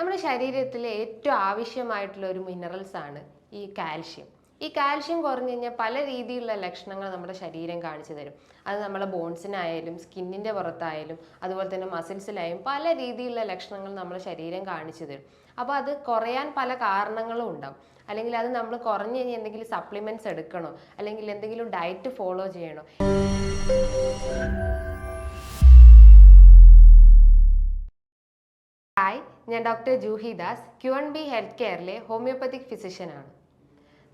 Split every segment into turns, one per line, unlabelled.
നമ്മുടെ ശരീരത്തിലെ ഏറ്റവും ആവശ്യമായിട്ടുള്ള ഒരു മിനറൽസ് ആണ് ഈ കാൽഷ്യം ഈ കാൽഷ്യം കുറഞ്ഞു കഴിഞ്ഞാൽ പല രീതിയിലുള്ള ലക്ഷണങ്ങൾ നമ്മുടെ ശരീരം കാണിച്ചു തരും. അത് നമ്മളെ ബോൺസിനായാലും സ്കിന്നിന്റെ പുറത്തായാലും അതുപോലെ തന്നെ മസിൽസിലായാലും പല രീതിയിലുള്ള ലക്ഷണങ്ങൾ നമ്മുടെ ശരീരം കാണിച്ചു തരും. അപ്പോൾ അത് കുറയാൻ പല കാരണങ്ങളും ഉണ്ടാവും. അല്ലെങ്കിൽ അത് നമ്മൾ കുറഞ്ഞു കഴിഞ്ഞാൽ എന്തെങ്കിലും സപ്ലിമെന്റ്സ് എടുക്കണോ? അല്ലെങ്കിൽ എന്തെങ്കിലും ഡയറ്റ് ഫോളോ ചെയ്യണോ? ഞാൻ doctor Juhidas Q N B health കെയറിലെ homeopathic ഫിസിഷ്യനാണ്.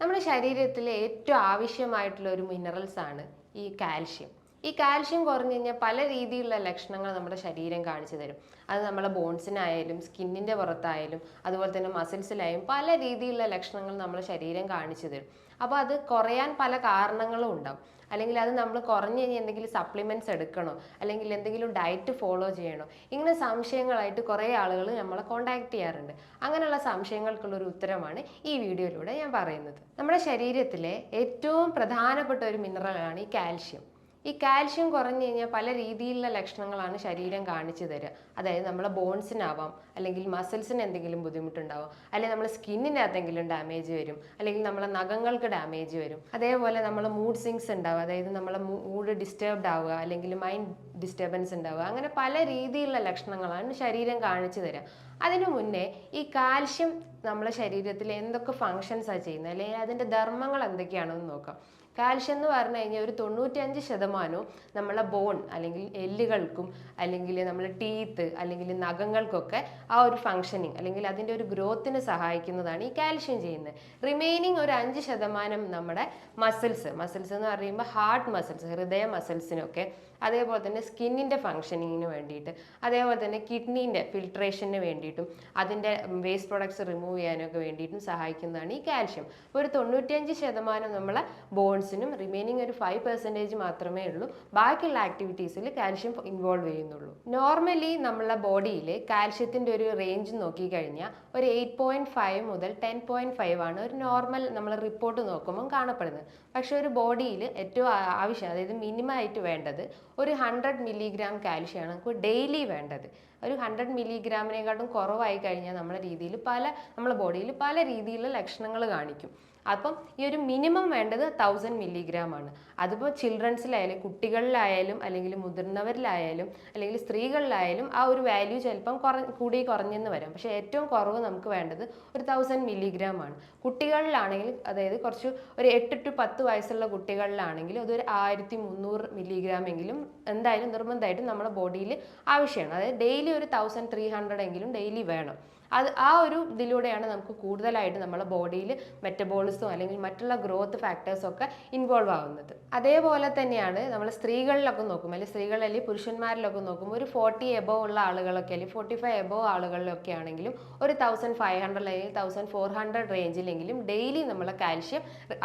നമ്മുടെ ശരീരത്തിലെ ഏറ്റവും ആവശ്യമായിട്ടുള്ള ഒരു മിനറൽസ് ആണ് ഈ കാൽഷ്യം. ഈ കാൽഷ്യം കുറഞ്ഞു കഴിഞ്ഞാൽ പല രീതിയിലുള്ള ലക്ഷണങ്ങൾ നമ്മുടെ ശരീരം കാണിച്ചു തരും. അത് നമ്മുടെ ബോൺസിനായാലും സ്കിന്നിന്റെ പുറത്തായാലും അതുപോലെ തന്നെ മസിൽസിലായാലും പല രീതിയിലുള്ള ലക്ഷണങ്ങൾ നമ്മുടെ ശരീരം കാണിച്ചു തരും. അപ്പോൾ അത് കുറയാൻ പല കാരണങ്ങളും ഉണ്ടാവും. അല്ലെങ്കിൽ അത് നമ്മൾ കുറഞ്ഞു കഴിഞ്ഞാൽ എന്തെങ്കിലും സപ്ലിമെന്റ്സ് എടുക്കണോ? അല്ലെങ്കിൽ എന്തെങ്കിലും ഡയറ്റ് ഫോളോ ചെയ്യണോ? ഇങ്ങനെ സംശയങ്ങളായിട്ട് കുറേ ആളുകൾ നമ്മളെ കോണ്ടാക്ട് ചെയ്യാറുണ്ട്. അങ്ങനെയുള്ള സംശയങ്ങൾക്കുള്ള ഒരു ഉത്തരമാണ് ഈ വീഡിയോയിലൂടെ ഞാൻ പറയുന്നത്. നമ്മുടെ ശരീരത്തിലെ ഏറ്റവും പ്രധാനപ്പെട്ട ഒരു മിനറലാണ് ഈ കാൽഷ്യം. ഈ കാൽഷ്യം കുറഞ്ഞു കഴിഞ്ഞാൽ പല രീതിയിലുള്ള ലക്ഷണങ്ങളാണ് ശരീരം കാണിച്ചു തരിക അതായത് നമ്മളെ ബോൺസിനാവാം അല്ലെങ്കിൽ മസിൽസിന് എന്തെങ്കിലും ബുദ്ധിമുട്ടുണ്ടാവും അല്ലെങ്കിൽ നമ്മുടെ സ്കിന്നിന് എന്തെങ്കിലും ഡാമേജ് വരും അല്ലെങ്കിൽ നമ്മളെ നഖങ്ങൾക്ക് ഡാമേജ് വരും. അതേപോലെ നമ്മളെ മൂഡ് സിങ്സ് ഉണ്ടാവുക അതായത് നമ്മളെ മൂഡ് ഡിസ്റ്റർബ്ഡ് ആവുക അല്ലെങ്കിൽ മൈൻഡ് ഡിസ്റ്റർബൻസ് ഉണ്ടാവുക അങ്ങനെ പല രീതിയിലുള്ള ലക്ഷണങ്ങളാണ് ശരീരം കാണിച്ചു തരിക അതിനു മുന്നേ ഈ കാൽഷ്യം നമ്മളെ ശരീരത്തിൽ എന്തൊക്കെ ഫങ്ഷൻസാണ് ചെയ്യുന്നത് അല്ലെങ്കിൽ അതിന്റെ ധർമ്മങ്ങൾ എന്തൊക്കെയാണെന്ന് നോക്കാം. കാൽഷ്യം എന്ന് പറഞ്ഞു കഴിഞ്ഞാൽ ഒരു തൊണ്ണൂറ്റിയഞ്ച് ശതമാനവും നമ്മളെ ബോൺ അല്ലെങ്കിൽ എല്ലുകൾക്കും അല്ലെങ്കിൽ നമ്മളെ ടീത്ത് അല്ലെങ്കിൽ നഖങ്ങൾക്കൊക്കെ ആ ഒരു ഫങ്ഷനിങ് അല്ലെങ്കിൽ അതിന്റെ ഒരു ഗ്രോത്തിന് സഹായിക്കുന്നതാണ് ഈ കാൽഷ്യം ചെയ്യുന്നത്. റിമൈനിങ് ഒരു അഞ്ച് ശതമാനം നമ്മുടെ മസിൽസ് മസിൽസ് എന്ന് പറയുമ്പോൾ ഹാർട്ട് മസിൽസ് ഹൃദയ മസിൽസിനൊക്കെ അതേപോലെ തന്നെ സ്കിന്നിന്റെ ഫങ്ഷനിങ്ങിന് വേണ്ടിയിട്ട് അതേപോലെ തന്നെ കിഡ്നീന്റെ ഫിൽട്രേഷന് വേണ്ടിയിട്ടും അതിന്റെ വേസ്റ്റ് പ്രൊഡക്ട്സ് റിമൂവ് ചെയ്യാനൊക്കെ വേണ്ടിയിട്ടും സഹായിക്കുന്നതാണ് ഈ കാൽഷ്യം അപ്പോൾ ഒരു തൊണ്ണൂറ്റിയഞ്ച് ശതമാനം നമ്മളെ ബോൺസിനും റിമൈനിങ് ഒരു ഫൈവ് പെർസെന്റേജ് മാത്രമേ ഉള്ളൂ. ബാക്കിയുള്ള ആക്ടിവിറ്റീസിൽ കാൽഷ്യം ഇൻവോൾവ് ചെയ്യുന്നുള്ളൂ. നോർമലി നമ്മളെ ബോഡിയിൽ കാൽഷ്യത്തിന്റെ ഒരു റേഞ്ച് നോക്കിക്കഴിഞ്ഞാൽ ഒരു എയ്റ്റ് പോയിന്റ് ഫൈവ് മുതൽ ടെൻ പോയിന്റ് ഫൈവ് ആണ് ഒരു നോർമൽ നമ്മൾ റിപ്പോർട്ട് നോക്കുമ്പോൾ കാണപ്പെടുന്നത്. പക്ഷേ ഒരു ബോഡിയിൽ ഏറ്റവും ആവശ്യം അതായത് മിനിമം ആയിട്ട് വേണ്ടത് ഒരു ഹൺഡ്രഡ് മില്ലിഗ്രാം കാൽഷ്യമാണ് നമുക്ക് ഡെയിലി വേണ്ടത്. ഒരു ഹൺഡ്രഡ് മില്ലിഗ്രാമിനെക്കാട്ടും കുറവായി കഴിഞ്ഞാൽ നമ്മുടെ രീതിയിൽ പല നമ്മുടെ ബോഡിയിൽ പല രീതിയിലുള്ള ലക്ഷണങ്ങൾ കാണിക്കും. അപ്പം ഈ ഒരു മിനിമം വേണ്ടത് തൗസൻഡ് മില്ലിഗ്രാം ആണ്. അതിപ്പോൾ ചിൽഡ്രൻസിലായാലും കുട്ടികളിലായാലും അല്ലെങ്കിൽ മുതിർന്നവരിലായാലും അല്ലെങ്കിൽ സ്ത്രീകളിലായാലും ആ ഒരു വാല്യൂ ചിലപ്പം കുറ കൂടി കുറഞ്ഞെന്ന് വരാം. പക്ഷേ ഏറ്റവും കുറവ് നമുക്ക് വേണ്ടത് ഒരു തൗസൻഡ് മില്ലിഗ്രാം ആണ്. കുട്ടികളിലാണെങ്കിൽ അതായത് കുറച്ച് ഒരു എട്ട് ടു പത്ത് വയസ്സുള്ള കുട്ടികളിലാണെങ്കിൽ അതൊരു ആയിരത്തി മുന്നൂറ് മില്ലിഗ്രാം എങ്കിലും എന്തായാലും നിർബന്ധമായിട്ടും നമ്മുടെ ബോഡിയിൽ ആവശ്യമാണ്. അതായത് ഡെയിലി ഒരു തൗസൻഡ് ത്രീ ഹൺഡ്രഡ് എങ്കിലും ഡെയിലി വേണം. അത് ആ ഒരു ഇതിലൂടെയാണ് നമുക്ക് കൂടുതലായിട്ട് നമ്മുടെ ബോഡിയിൽ മെറ്റബോളിസം അല്ലെങ്കിൽ മറ്റുള്ള ഗ്രോത്ത് ഫാക്ടേഴ്സൊക്കെ ഇൻവോൾവ് ആവുന്നത്. അതേപോലെ തന്നെയാണ് നമ്മൾ സ്ത്രീകളിലൊക്കെ നോക്കും അല്ലെങ്കിൽ സ്ത്രീകൾ അല്ലെങ്കിൽ പുരുഷന്മാരിലൊക്കെ നോക്കുമ്പോൾ ഒരു ഫോർട്ടി എബോ ഉള്ള ആളുകളൊക്കെ അല്ലെങ്കിൽ ഫോർട്ടി ഫൈവ് എബോ ആളുകളിലൊക്കെ ആണെങ്കിലും ഒരു തൗസൻഡ് ഫൈവ് ഹൺഡ്രഡ് അല്ലെങ്കിൽ തൗസൻഡ് ഫോർ ഹൺഡ്രഡ് റേഞ്ചിലെങ്കിലും ഡെയിലി നമ്മളെ കാൽഷ്യം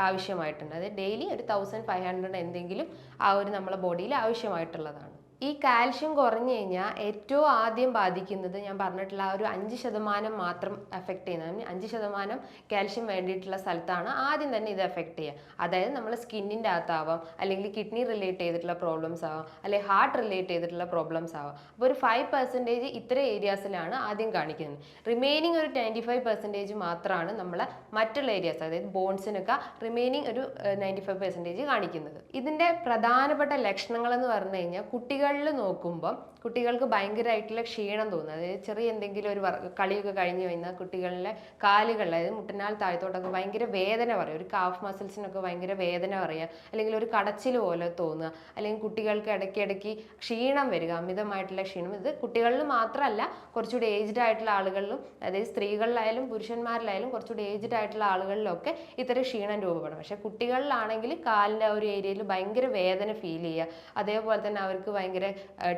ആവശ്യമായിട്ടുണ്ട്. അതായത് ഡെയിലി ഒരു തൗസൻഡ് ഫൈവ് ഹൺഡ്രഡ് എന്തെങ്കിലും ആ ഒരു നമ്മളെ ബോഡിയിൽ ആവശ്യമായിട്ടുള്ളതാണ്. ഈ കാൽഷ്യം കുറഞ്ഞു കഴിഞ്ഞാൽ ഏറ്റവും ആദ്യം ബാധിക്കുന്നത് ഞാൻ പറഞ്ഞിട്ടുള്ള ഒരു അഞ്ച് ശതമാനം മാത്രം എഫക്റ്റ് ചെയ്യുന്നത്. അഞ്ച് ശതമാനം കാൽഷ്യം വേണ്ടിയിട്ടുള്ള സ്ഥലത്താണ് ആദ്യം തന്നെ ഇത് എഫക്റ്റ് ചെയ്യുക. അതായത് നമ്മൾ സ്കിന്നിന്റെ അകത്താവാം അല്ലെങ്കിൽ കിഡ്നി റിലേറ്റ് ചെയ്തിട്ടുള്ള പ്രോബ്ലംസ് ആവാം അല്ലെങ്കിൽ ഹാർട്ട് റിലേറ്റ് ചെയ്തിട്ടുള്ള പ്രോബ്ലംസ് ആവാം. അപ്പോൾ ഒരു ഫൈവ് പെർസെന്റേജ് ഇത്ര ഏരിയാസിലാണ് ആദ്യം കാണിക്കുന്നത്. റിമൈനിങ് ഒരു ട്വന്റി ഫൈവ് പെർസെന്റേജ് മാത്രമാണ് നമ്മളെ മറ്റുള്ള ഏരിയാസ് അതായത് ബോൺസിനൊക്കെ റിമൈനിങ് ഒരു നയന്റി ഫൈവ് പെർസെന്റേജ് കാണിക്കുന്നത്. ഇതിന്റെ പ്രധാനപ്പെട്ട ലക്ഷണങ്ങൾ എന്ന് പറഞ്ഞു കഴിഞ്ഞാൽ കുട്ടികളിൽ നോക്കുമ്പോൾ കുട്ടികൾക്ക് ഭയങ്കരമായിട്ടുള്ള ക്ഷീണം തോന്നും അതായത് ചെറിയ എന്തെങ്കിലും ഒരു കളിയൊക്കെ കഴിഞ്ഞ് കഴിഞ്ഞാൽ കുട്ടികളിലെ കാലുകളിൽ അതായത് മുട്ടനാൽ താഴത്തോട്ടൊക്കെ ഭയങ്കര വേദന പറയും. ഒരു കാഫ് മസിൽസിനൊക്കെ ഭയങ്കര വേദന പറയുക അല്ലെങ്കിൽ ഒരു കടച്ചിൽ പോലെ തോന്നുക. അല്ലെങ്കിൽ കുട്ടികൾക്ക് ഇടയ്ക്കിടയ്ക്ക് ക്ഷീണം വരിക അമിതമായിട്ടുള്ള ക്ഷീണം. ഇത് കുട്ടികളിൽ മാത്രമല്ല കുറച്ചുകൂടി ഏജ്ഡ് ആയിട്ടുള്ള ആളുകളിലും അതായത് സ്ത്രീകളിലായാലും പുരുഷന്മാരിലായാലും കുറച്ചുകൂടി ഏജ്ഡ് ആയിട്ടുള്ള ആളുകളിലൊക്കെ ഇത്തരം ക്ഷീണം രൂപപ്പെടും. പക്ഷേ കുട്ടികളിലാണെങ്കിൽ കാലിന്റെ ആ ഒരു ഏരിയയിൽ ഭയങ്കര വേദന ഫീൽ ചെയ്യുക. അതേപോലെ തന്നെ അവർക്ക് ഭയങ്കര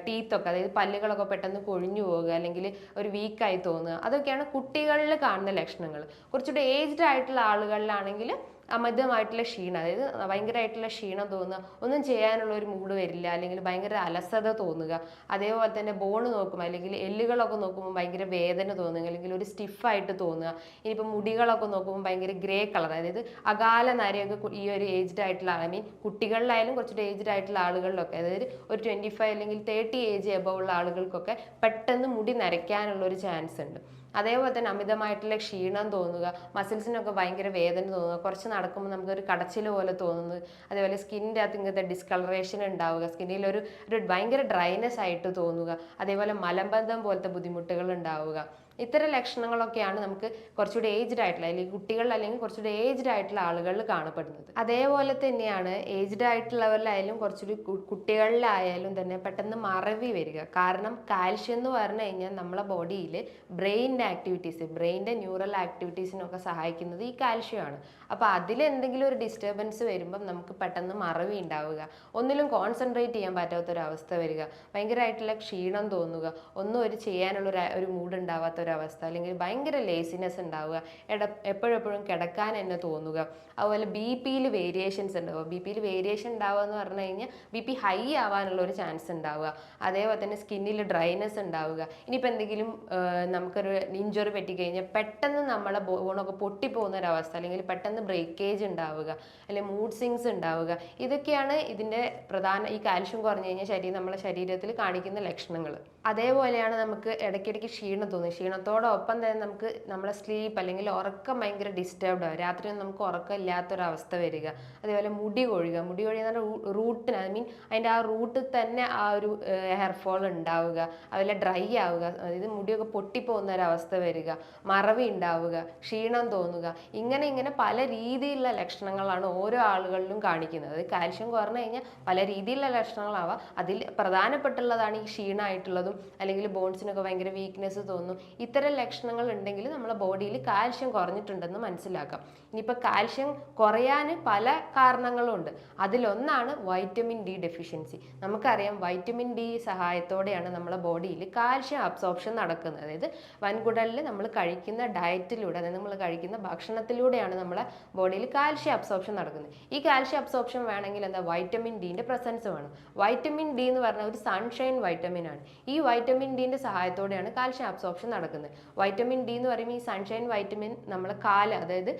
ടീത്തൊക്കെ അതായത് പല്ലുകളൊക്കെ പെട്ടെന്ന് കൊഴിഞ്ഞു പോവുക അല്ലെങ്കിൽ ഒരു വീക്കായി തോന്നുക അതൊക്കെയാണ് കുട്ടികളിൽ കാണുന്ന ലക്ഷണങ്ങൾ. കുറച്ചുകൂടി ഏജ്ഡ് ആയിട്ടുള്ള ആളുകളിലാണെങ്കിൽ അമിതമായിട്ടുള്ള ക്ഷീണം അതായത് ഭയങ്കരമായിട്ടുള്ള ക്ഷീണം തോന്നുക ഒന്നും ചെയ്യാനുള്ള ഒരു മൂഡ് വരില്ല അല്ലെങ്കിൽ ഭയങ്കര അലസത തോന്നുക അതേപോലെ തന്നെ ബോൺ നോക്കുമ്പോൾ അല്ലെങ്കിൽ എല്ലുകളൊക്കെ നോക്കുമ്പോൾ ഭയങ്കര വേദന തോന്നുക അല്ലെങ്കിൽ ഒരു സ്റ്റിഫായിട്ട് തോന്നുക ഇനിയിപ്പോൾ മുടികളൊക്കെ നോക്കുമ്പോൾ ഭയങ്കര ഗ്രേ കളർ അതായത് അകാല നരയൊക്കെ ഈ ഒരു ഏജ്ഡ് ആയിട്ടുള്ള ഐ മീൻ കുട്ടികളിലായാലും കുറച്ചുകൂടി ഏജ്ഡ് ആയിട്ടുള്ള ആളുകളിലൊക്കെ അതായത് ഒരു ട്വന്റി ഫൈവ് അല്ലെങ്കിൽ തേർട്ടി ഏജ് എബവ് ഉള്ള ആളുകൾക്കൊക്കെ പെട്ടെന്ന് മുടി നരയ്ക്കാനുള്ള ഒരു ചാൻസ് ഉണ്ട്. അതേപോലെ തന്നെ അമിതമായിട്ടുള്ള ക്ഷീണം തോന്നുക മസിൽസിനൊക്കെ ഭയങ്കര വേദന തോന്നുക കുറച്ച് നടക്കുമ്പോൾ നമുക്കൊരു കടച്ചിൽ പോലെ തോന്നുന്നത്. അതേപോലെ സ്കിന്നിന്റെ അകത്ത് ഇങ്ങനത്തെ ഡിസ്കളറേഷൻ ഉണ്ടാവുക സ്കിന്നിൽ ഒരു ഒരു ഭയങ്കര ഡ്രൈനെസ് ആയിട്ട് തോന്നുക. അതേപോലെ മലബന്ധം പോലത്തെ ബുദ്ധിമുട്ടുകൾ ഉണ്ടാവുക. ഇത്തരം ലക്ഷണങ്ങളൊക്കെയാണ് നമുക്ക് കുറച്ചുകൂടി ഏജ്ഡ് ആയിട്ടുള്ള അല്ലെങ്കിൽ കുട്ടികളിൽ അല്ലെങ്കിൽ കുറച്ചുകൂടി ഏജ്ഡ് ആയിട്ടുള്ള ആളുകളിൽ കാണപ്പെടുന്നത്. അതേപോലെ തന്നെയാണ് ഏജ്ഡ് ആയിട്ടുള്ളവരിലായാലും കുറച്ചുകൂടി കുട്ടികളിലായാലും തന്നെ പെട്ടെന്ന് മറവി വരിക. കാരണം കാൽഷ്യം എന്ന് പറഞ്ഞു കഴിഞ്ഞാൽ നമ്മളെ ബോഡിയിൽ ബ്രെയിനിന്റെ ആക്ടിവിറ്റീസ് ബ്രെയിനിന്റെ ന്യൂറൽ ആക്ടിവിറ്റീസിനൊക്കെ സഹായിക്കുന്നത് ഈ കാൽഷ്യമാണ്. അപ്പോൾ അതിലെന്തെങ്കിലും ഒരു ഡിസ്റ്റർബൻസ് വരുമ്പം നമുക്ക് പെട്ടെന്ന് മറവി ഉണ്ടാവുക. ഒന്നിലും കോൺസെൻട്രേറ്റ് ചെയ്യാൻ പറ്റാത്തൊരവസ്ഥ വരിക. ഭയങ്കരമായിട്ടുള്ള ക്ഷീണം തോന്നുക. ഒന്നും ഒരു ചെയ്യാനുള്ള ഒരു മൂഡ് ഉണ്ടാവാത്ത ഒരവസ്ഥ അല്ലെങ്കിൽ ഭയങ്കര ലേസിനെസ് ഉണ്ടാവുക എട എപ്പോഴെപ്പോഴും കിടക്കാൻ തന്നെ തോന്നുക. അതുപോലെ ബി പിയിൽ വേരിയേഷൻസ് ഉണ്ടാവുക. ബി പിയിൽ വേരിയേഷൻ ഉണ്ടാവുക എന്ന് പറഞ്ഞു കഴിഞ്ഞാൽ ബി പി ഹൈ ആവാനുള്ള ഒരു ചാൻസ് ഉണ്ടാവുക. അതേപോലെ തന്നെ സ്കിന്നിൽ ഡ്രൈനെസ് ഉണ്ടാവുക. ഇനിയിപ്പോൾ എന്തെങ്കിലും നമുക്കൊരു ഇഞ്ചുറി പറ്റിക്കഴിഞ്ഞാൽ പെട്ടെന്ന് നമ്മളെ ബോണൊക്കെ പൊട്ടിപ്പോകുന്ന ഒരവസ്ഥ അല്ലെങ്കിൽ പെട്ടെന്ന് ബ്രേക്കേജ് ഉണ്ടാവുക അല്ലെങ്കിൽ മൂഡ് സിങ്സ് ഉണ്ടാവുക ഇതൊക്കെയാണ് ഇതിന്റെ പ്രധാന ഈ കാൽഷ്യം കുറഞ്ഞു കഴിഞ്ഞാൽ ശരീരം നമ്മളെ ശരീരത്തിൽ കാണിക്കുന്ന ലക്ഷണങ്ങൾ അതേപോലെയാണ് നമുക്ക് ഇടയ്ക്കിടയ്ക്ക് ക്ഷീണം തോന്നുന്നത് ക്ഷീണത്തോടൊപ്പം തന്നെ നമുക്ക് നമ്മളെ സ്ലീപ്പ് അല്ലെങ്കിൽ ഉറക്കം ഭയങ്കര ഡിസ്റ്റർബ്ഡ് ആവും. രാത്രി നമുക്ക് ഉറക്കം ഇല്ലാത്തൊരവസ്ഥ വരിക. അതേപോലെ മുടി കൊഴുക മുടി കൊഴിയുന്ന റൂട്ടിന് ഐ മീൻ അതിന്റെ ആ റൂട്ടിൽ തന്നെ ആ ഒരു ഹെയർ ഫോൾ ഉണ്ടാവുക. അതുപോലെ ഡ്രൈ ആവുക. അതായത് മുടിയൊക്കെ പൊട്ടിപ്പോകുന്ന ഒരവസ്ഥ വരിക. മറവി ഉണ്ടാവുക. ക്ഷീണം തോന്നുക. ഇങ്ങനെ ഇങ്ങനെ പല രീതിയിലുള്ള ലക്ഷണങ്ങളാണ് ഓരോ ആളുകളിലും കാണിക്കുന്നത്. അത് കാൽഷ്യം കുറഞ്ഞു കഴിഞ്ഞാൽ പല രീതിയിലുള്ള ലക്ഷണങ്ങളാവാം. അതിൽ പ്രധാനപ്പെട്ടുള്ളതാണ് ഈ ക്ഷീണമായിട്ടുള്ളതും അല്ലെങ്കിൽ ബോൺസിനൊക്കെ ഭയങ്കര വീക്ക്നെസ് തോന്നും. ഇത്തരം ലക്ഷണങ്ങൾ ഉണ്ടെങ്കിൽ നമ്മുടെ ബോഡിയിൽ കാൽഷ്യം കുറഞ്ഞിട്ടുണ്ടെന്ന് മനസ്സിലാക്കാം. ഇനിയിപ്പോൾ കാൽഷ്യം കുറയാൻ പല കാരണങ്ങളുണ്ട്. അതിലൊന്നാണ് വൈറ്റമിൻ ഡി ഡെഫിഷ്യൻസി നമുക്കറിയാം വൈറ്റമിൻ ഡി സഹായത്തോടെയാണ് നമ്മുടെ ബോഡിയിൽ കാൽഷ്യം അബ്സോർപ്ഷൻ നടക്കുന്നത്. അതായത് വൻകുടലിൽ നമ്മൾ കഴിക്കുന്ന ഡയറ്റിലൂടെ അതായത് നമ്മൾ കഴിക്കുന്ന ഭക്ഷണത്തിലൂടെയാണ് നമ്മുടെ ബോഡിയിൽ കാൽഷ്യം അബ്സോർപ്ഷൻ നടക്കുന്നത്. ഈ കാൽഷ്യം അബ്സോർപ്ഷൻ വേണമെങ്കിൽ എന്താ? വൈറ്റമിൻ ഡിന്റെ പ്രസൻസ് വേണം. വൈറ്റമിൻ ഡി എന്ന് പറഞ്ഞാൽ ഒരു സൺഷൈൻ വൈറ്റമിൻ ആണ്. ഈ വൈറ്റമിൻ ഡിന്റെ സഹായത്തോടെയാണ് കാൽഷ്യം അബ്സോർപ്ഷൻ നടക്കുന്നത്. വൈറ്റമിൻ ഡി എന്ന് പറയുമ്പോൾ ഈ സൺഷൈൻ വൈറ്റമിൻ നമ്മളെ കാല അതായത്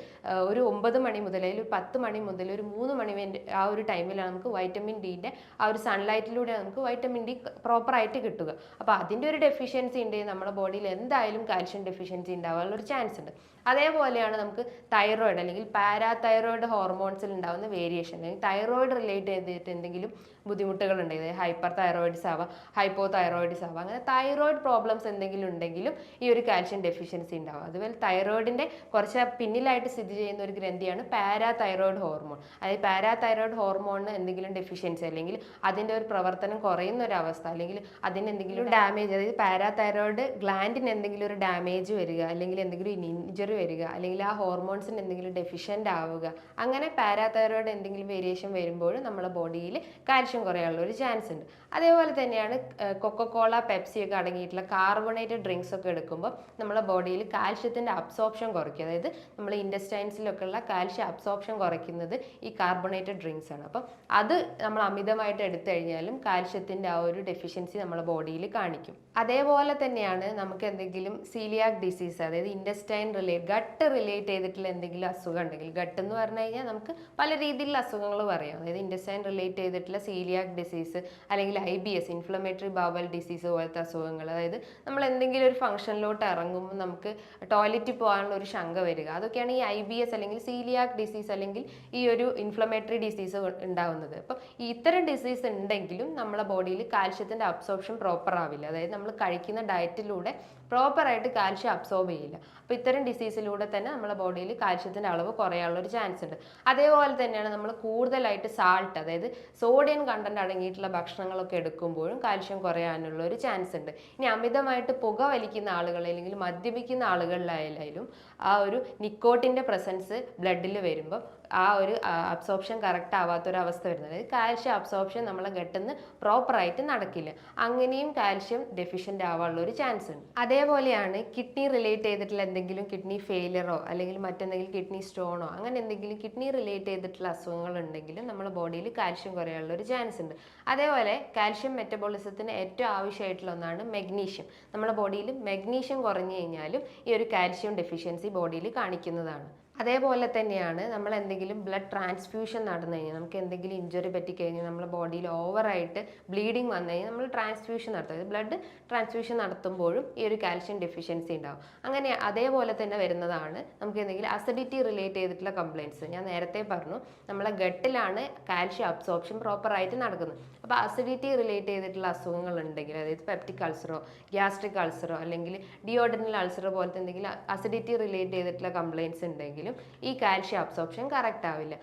ഒരു ഒമ്പത് മണി മുതൽ അല്ലെങ്കിൽ ഒരു പത്ത് മണി മുതൽ ഒരു മൂന്ന് മണി വരെ ആ ഒരു ടൈമിലാണ് നമുക്ക് വൈറ്റമിൻ ഡിന്റെ ആ ഒരു സൺലൈറ്റിലൂടെ നമുക്ക് വൈറ്റമിൻ ഡി പ്രോപ്പറായിട്ട് കിട്ടുക. അപ്പോൾ അതിന്റെ ഒരു ഡെഫിഷ്യൻസി ഉണ്ടെങ്കിൽ നമ്മുടെ ബോഡിയിൽ എന്തായാലും കാൽഷ്യം ഡെഫിഷ്യൻസി ഉണ്ടാവാനുള്ള ഒരു ചാൻസ് ഉണ്ട് അതേപോലെയാണ് നമുക്ക് തൈറോയിഡ് അല്ലെങ്കിൽ പാരാതൈറോയിഡ് ഹോർമോൺസിൽ ഉണ്ടാകുന്ന വേരിയേഷൻ അല്ലെങ്കിൽ തൈറോയിഡ് റിലേറ്റ് ചെയ്തിട്ട് എന്തെങ്കിലും ബുദ്ധിമുട്ടുകൾ ഉണ്ടെങ്കിൽ ഹൈപ്പർ തൈറോയിഡ്സ് ആവാം ഹൈപ്പോ തൈറോയിഡ്സ് ആവാം അങ്ങനെ തൈറോയിഡ് പ്രോബ്ലംസ് എന്തെങ്കിലും ഉണ്ടെങ്കിലും ഈ ഒരു കാൽഷ്യം ഡെഫിഷ്യൻസി ഉണ്ടാവും. അതുപോലെ തൈറോയിഡിന്റെ കുറച്ച് പിന്നിലായിട്ട് സ്ഥിതി ചെയ്യുന്ന ഒരു ഗ്രന്ഥിയാണ് പാരാതൈറോയിഡ് ഹോർമോൺ അതായത് പാരാതൈറോയിഡ് ഹോർമോണിന് എന്തെങ്കിലും ഡെഫിഷ്യൻസി അല്ലെങ്കിൽ അതിന്റെ ഒരു പ്രവർത്തനം കുറയുന്ന ഒരു അവസ്ഥ അല്ലെങ്കിൽ അതിന് എന്തെങ്കിലും ഡാമേജ് അതായത് പാരാതൈറോയിഡ് ഗ്ലാൻഡിന് എന്തെങ്കിലും ഒരു ഡാമേജ് വരിക അല്ലെങ്കിൽ എന്തെങ്കിലും ഇഞ്ചറി വരിക. അല്ലെങ്കിൽ ആ ഹോർമോൺസിന് എന്തെങ്കിലും ഡെഫിഷ്യന്റ് ആവുക. അങ്ങനെ പാരാതൈറോയിഡ് എന്തെങ്കിലും വേരിയേഷൻ വരുമ്പോൾ നമ്മുടെ ബോഡിയിൽ കാൽഷ്യം കുറയാനുള്ള ഒരു ചാൻസ് ഉണ്ട്. അതേപോലെ തന്നെയാണ് കൊക്കക്കോള പെപ്സി ഒക്കെ അടങ്ങിയിട്ടുള്ള കാർബണേറ്റഡ് ഡ്രിങ്ക്സ് ഒക്കെ എടുക്കുമ്പോൾ നമ്മുടെ ബോഡിയിൽ കാൽഷ്യത്തിന്റെ അബ്സോർപ്ഷൻ കുറയ്ക്കും. അതായത് നമ്മൾ ഇൻഡസ്റ്റൈൻസിലൊക്കെ ഉള്ള കാൽഷ്യം അബ്സോർപ്ഷൻ കുറയ്ക്കുന്നത് ഈ കാർബണേറ്റഡ് ഡ്രിങ്ക്സ് ആണ്. അപ്പം അത് നമ്മൾ അമിതമായിട്ട് എടുത്തു കഴിഞ്ഞാലും കാൽഷ്യത്തിന്റെ ആ ഒരു ഡെഫിഷ്യൻസി നമ്മുടെ ബോഡിയിൽ കാണിക്കും. അതേപോലെ തന്നെയാണ് നമുക്ക് എന്തെങ്കിലും സീലിയാക് ഡിസീസ് അതായത് ഇൻഡസ്റ്റൈൻ റിലേറ്റ് ഗട്ട് റിലേറ്റ് ചെയ്തിട്ടുള്ള എന്തെങ്കിലും അസുഖം ഉണ്ടെങ്കിൽ ഗട്ട് എന്ന് പറഞ്ഞു കഴിഞ്ഞാൽ നമുക്ക് പല രീതിയിലുള്ള അസുഖങ്ങൾ പറയാം. അതായത് ഇൻഡസ്റ്റൈൻ റിലേറ്റ് ചെയ്തിട്ടുള്ള സീലിയാക് ഡിസീസ് അല്ലെങ്കിൽ I B S inflammatory bowel disease പോലത്തെ അസുഖങ്ങൾ. അതായത് നമ്മൾ എന്തെങ്കിലും ഒരു ഫംഗ്ഷനിലോട്ട് ഇറങ്ങുമ്പോൾ നമുക്ക് ടോയ്ലറ്റിൽ പോകാനുള്ള ഒരു ശങ്ക വരിക. അതൊക്കെയാണ് ഈ ഐ ബി എസ് അല്ലെങ്കിൽ സീലിയാക് ഡിസീസ് അല്ലെങ്കിൽ ഈ ഒരു ഇൻഫ്ലമേറ്ററി ഡിസീസ് ഉണ്ടാവുന്നത്. അപ്പോൾ ഈ ഇത്തരം ഡിസീസ് ഉണ്ടെങ്കിലും നമ്മളെ ബോഡിയിൽ കാൽഷ്യത്തിന്റെ അബ്സോർപ്ഷൻ പ്രോപ്പർ ആവില്ല. അതായത് നമ്മൾ കഴിക്കുന്ന ഡയറ്റിലൂടെ പ്രോപ്പറായിട്ട് കാൽഷ്യം അബ്സോർബ് ചെയ്യില്ല. അപ്പോൾ ഇത്തരം ഡിസീസിലൂടെ തന്നെ നമ്മുടെ ബോഡിയിൽ കാൽഷ്യത്തിന്റെ അളവ് കുറയാനുള്ള ഒരു ചാൻസ് ഉണ്ട്. അതേപോലെ തന്നെയാണ് നമ്മൾ കൂടുതലായിട്ട് സാൾട്ട് അതായത് സോഡിയം കണ്ടന്റ് അടങ്ങിയിട്ടുള്ള ഭക്ഷണങ്ങളൊക്കെ എടുക്കുമ്പോഴും കാൽഷ്യം കുറയാനുള്ള ഒരു ചാൻസ് ഉണ്ട്. ഇനി അമിതമായിട്ട് പുക വലിക്കുന്ന ആളുകൾ അല്ലെങ്കിൽ മദ്യപിക്കുന്ന ആളുകളിലായാലും ആ ഒരു നിക്കോട്ടിന്റെ പ്രസൻസ് ബ്ലഡിൽ വരുമ്പോൾ ആ ഒരു അബ്സോർപ്ഷൻ കറക്റ്റ് ആവാത്തൊരവസ്ഥ വരുന്നത്. കാൽഷ്യം അബ്സോർപ്ഷൻ നമ്മളെ ഗട്ടിന്ന് പ്രോപ്പറായിട്ട് നടക്കില്ല. അങ്ങനെയും കാൽഷ്യം ഡെഫിഷ്യന്റ് ആവാനുള്ള ഒരു ചാൻസ് ഉണ്ട്. അതേപോലെയാണ് കിഡ്നി റിലേറ്റ് ചെയ്തിട്ടുള്ള എന്തെങ്കിലും കിഡ്നി ഫെയിലിയറോ അല്ലെങ്കിൽ മറ്റെന്തെങ്കിലും കിഡ്നി സ്റ്റോണോ അങ്ങനെ എന്തെങ്കിലും കിഡ്നി റിലേറ്റ് ചെയ്തിട്ടുള്ള അസുഖങ്ങൾ ഉണ്ടെങ്കിലും നമ്മുടെ ബോഡിയിൽ കാൽഷ്യം കുറയാനുള്ള ഒരു ചാൻസ് ഉണ്ട്. അതേപോലെ കാൽഷ്യം മെറ്റബോളിസത്തിന് ഏറ്റവും ആവശ്യമായിട്ടുള്ള ഒന്നാണ് മെഗ്നീഷ്യം നമ്മുടെ ബോഡിയിൽ മെഗ്നീഷ്യം കുറഞ്ഞു കഴിഞ്ഞാലും ഈ ഒരു കാൽഷ്യം ഡെഫിഷ്യൻസി ബോഡിയിൽ കാണിക്കുന്നതാണ്. അതേപോലെ തന്നെയാണ് നമ്മൾ എന്തെങ്കിലും ബ്ലഡ് ട്രാൻസ്ഫ്യൂഷൻ നടന്നു കഴിഞ്ഞാൽ നമുക്ക് എന്തെങ്കിലും ഇഞ്ചുറി പറ്റിക്കഴിഞ്ഞാൽ നമ്മുടെ ബോഡിയിൽ ഓവറായിട്ട് ബ്ലീഡിങ് വന്നു കഴിഞ്ഞാൽ നമ്മൾ ട്രാൻസ്ഫ്യൂഷൻ നടത്തും. ബ്ലഡ് ട്രാൻസ്ഫ്യൂഷൻ നടത്തുമ്പോഴും ഈ ഒരു കാൽഷ്യം ഡെഫിഷ്യൻസി ഉണ്ടാവും. അങ്ങനെ അതേപോലെ തന്നെ വരുന്നതാണ് നമുക്ക് എന്തെങ്കിലും അസിഡിറ്റി റിലേറ്റ് ചെയ്തിട്ടുള്ള കംപ്ലയിൻസ് ഞാൻ നേരത്തെ പറഞ്ഞു നമ്മളെ ഗട്ടിലാണ് കാൽഷ്യം അബ്സോർപ്ഷൻ പ്രോപ്പറായിട്ട് നടക്കുന്നത്. അപ്പോൾ അസിഡിറ്റി റിലേറ്റ് ചെയ്തിട്ടുള്ള അസുഖങ്ങൾ ഉണ്ടെങ്കിൽ അതായത് പെപ്റ്റിക് അൾസറോ ഗ്യാസ്ട്രിക് അൾസറോ അല്ലെങ്കിൽ ഡിയോഡനൽ അൾസറോ പോലത്തെ എന്തെങ്കിലും അസിഡിറ്റി റിലേറ്റ് ചെയ്തിട്ടുള്ള കംപ്ലയിൻസ് ഉണ്ടെങ്കിലും ഈ കാൽഷ്യം അബ്സോർപ്ഷൻ കറക്റ്റ് ആവില്ല.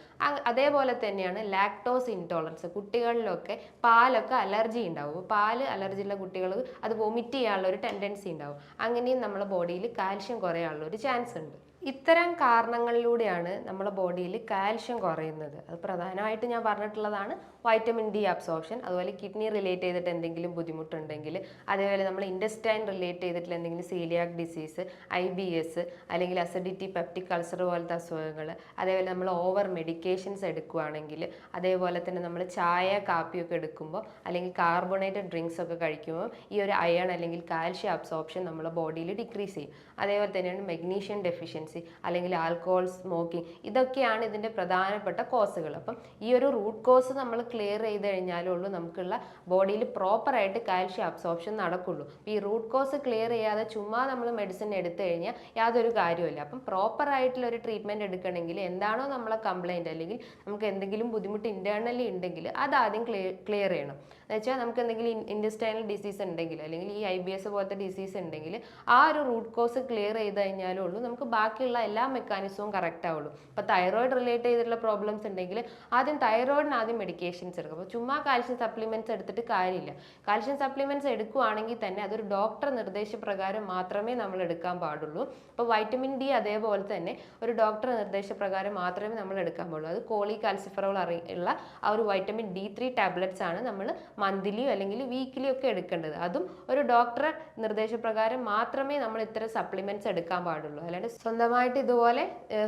അതേപോലെ തന്നെയാണ് ലാക്ടോസ് ഇൻടോളറൻസ് കുട്ടികളിലൊക്കെ പാലൊക്കെ അലർജി ഉണ്ടാവും. പാൽ അലർജി ഉള്ള കുട്ടികൾ അത് വൊമിറ്റ് ചെയ്യാനുള്ള ഒരു ടെൻഡൻസി ഉണ്ടാവും. അങ്ങനെയും നമ്മുടെ ബോഡിയിൽ കാൽഷ്യം കുറയാനുള്ള ഒരു ചാൻസ് ഉണ്ട്. ഇത്തരം കാരണങ്ങളിലൂടെയാണ് നമ്മുടെ ബോഡിയിൽ കാൽഷ്യം കുറയുന്നത്. അത് പ്രധാനമായിട്ട് ഞാൻ പറഞ്ഞിട്ടുള്ളതാണ് വൈറ്റമിൻ ഡി അബ്സോർപ്ഷൻ അതുപോലെ കിഡ്നി റിലേറ്റ് ചെയ്തിട്ട് എന്തെങ്കിലും ബുദ്ധിമുട്ടുണ്ടെങ്കിൽ അതേപോലെ നമ്മൾ ഇൻഡസ്റ്റൈൻ റിലേറ്റ് ചെയ്തിട്ടുള്ള എന്തെങ്കിലും coeliac disease I B S അല്ലെങ്കിൽ അസിഡിറ്റി പെപ്റ്റിക് അൾസർ പോലത്തെ അസുഖങ്ങൾ അതേപോലെ നമ്മൾ ഓവർ മെഡിക്കേഷൻസ് എടുക്കുകയാണെങ്കിൽ അതേപോലെ തന്നെ നമ്മൾ ചായ കാപ്പിയൊക്കെ എടുക്കുമ്പോൾ അല്ലെങ്കിൽ കാർബണേറ്റഡ് ഡ്രിങ്ക്സ് ഒക്കെ കഴിക്കുമ്പോൾ ഈ ഒരു അയൺ അല്ലെങ്കിൽ കാൽഷ്യം അബ്സോർപ്ഷൻ നമ്മുടെ ബോഡിയിൽ ഡിക്രീസ് ചെയ്യും. അതേപോലെ തന്നെയാണ് മെഗ്നീഷ്യം ഡെഫിഷ്യൻസി അല്ലെങ്കിൽ ആൽക്കഹോൾ സ്മോക്കിംഗ് ഇതൊക്കെയാണ് ഇതിന്റെ പ്രധാനപ്പെട്ട കോസുകൾ അപ്പം ഈ ഒരു റൂട്ട് കോസ് നമ്മൾ ക്ലിയർ ചെയ്ത് കഴിഞ്ഞാലേ ഉള്ളൂ നമുക്കുള്ള ബോഡിയിൽ പ്രോപ്പറായിട്ട് കാൽഷ്യം അബ്സോർപ്ഷൻ നടക്കുള്ളൂ. ഈ റൂട്ട് കോസ് ക്ലിയർ ചെയ്യാതെ ചുമ്മാ നമ്മൾ മെഡിസിൻ എടുത്തു കഴിഞ്ഞാൽ യാതൊരു കാര്യമില്ല അപ്പം പ്രോപ്പറായിട്ടുള്ള ഒരു ട്രീറ്റ്മെന്റ് എടുക്കണമെങ്കിൽ എന്താണോ നമ്മളെ കംപ്ലൈന്റ് അല്ലെങ്കിൽ നമുക്ക് എന്തെങ്കിലും ബുദ്ധിമുട്ട് ഇന്റേർണലി ഉണ്ടെങ്കിൽ അത് ആദ്യം ക്ലിയർ ചെയ്യണം. എന്ന് വെച്ചാൽ നമുക്ക് എന്തെങ്കിലും ഇൻഡസ്റ്റൈനൽ ഡിസീസ് ഉണ്ടെങ്കിൽ അല്ലെങ്കിൽ ഈ ഐ ബി എസ് പോലത്തെ ഡിസീസ് ഉണ്ടെങ്കിൽ ആ ഒരു റൂട്ട് കോസ് ക്ലിയർ ചെയ്ത് കഴിഞ്ഞാലേ ഉള്ളൂ നമുക്ക് ബാക്കിയുള്ള എല്ലാ മെക്കാനിസവും കറക്റ്റ് ആവുള്ളൂ. ഇപ്പോൾ തൈറോയിഡ് റിലേറ്റ് ചെയ്തിട്ടുള്ള പ്രോബ്ലംസ് ഉണ്ടെങ്കിൽ ആദ്യം തൈറോയിഡിന് ആദ്യം മെഡിക്കേഷൻസ് എടുക്കും. അപ്പോൾ ചുമ്മാ കാൽഷ്യം സപ്ലിമെന്റ്സ് എടുത്തിട്ട് കാര്യമില്ല. കാൽഷ്യം സപ്ലിമെന്റ്സ് എടുക്കുകയാണെങ്കിൽ തന്നെ അതൊരു ഡോക്ടർ നിർദ്ദേശപ്രകാരം മാത്രമേ നമ്മൾ എടുക്കാൻ പാടുള്ളൂ. അപ്പോൾ വൈറ്റമിൻ ഡി അതേപോലെ തന്നെ ഒരു ഡോക്ടർ നിർദ്ദേശപ്രകാരം മാത്രമേ നമ്മൾ എടുക്കാൻ പാടുള്ളൂ. അത് കോളി കാൽസിഫറോൾ അറിയുള്ള ആ ഒരു വൈറ്റമിൻ ഡി ത്രീ ടാബ്ലറ്റ്സ് ആണ് നമ്മൾ മന്ത്ലിയോ അല്ലെങ്കിൽ വീക്കിലിയോ ഒക്കെ എടുക്കേണ്ടത്. അതും ഒരു ഡോക്ടറെ നിർദ്ദേശപ്രകാരം മാത്രമേ നമ്മൾ ഇത്തരം സപ്ലിമെന്റ്സ് എടുക്കാൻ പാടുള്ളൂ. അല്ലാണ്ട് സ്വന്തമായിട്ട് ഇതുപോലെ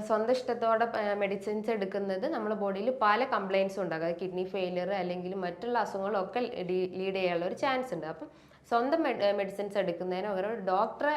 സ്വന്തം ഇഷ്ടത്തോടെ മെഡിസിൻസ് എടുക്കുന്നത് നമ്മുടെ ബോഡിയിൽ പല കംപ്ലയിൻസും ഉണ്ടാകും. കിഡ്നി ഫെയിലിയർ അല്ലെങ്കിൽ മറ്റുള്ള അസുഖങ്ങളൊക്കെ ലീഡ് ചെയ്യാനുള്ള ഒരു ചാൻസ് ഉണ്ട്. അപ്പം സ്വന്തം മെഡിസിൻസ് എടുക്കുന്നതിന് ഒരു ഡോക്ടറെ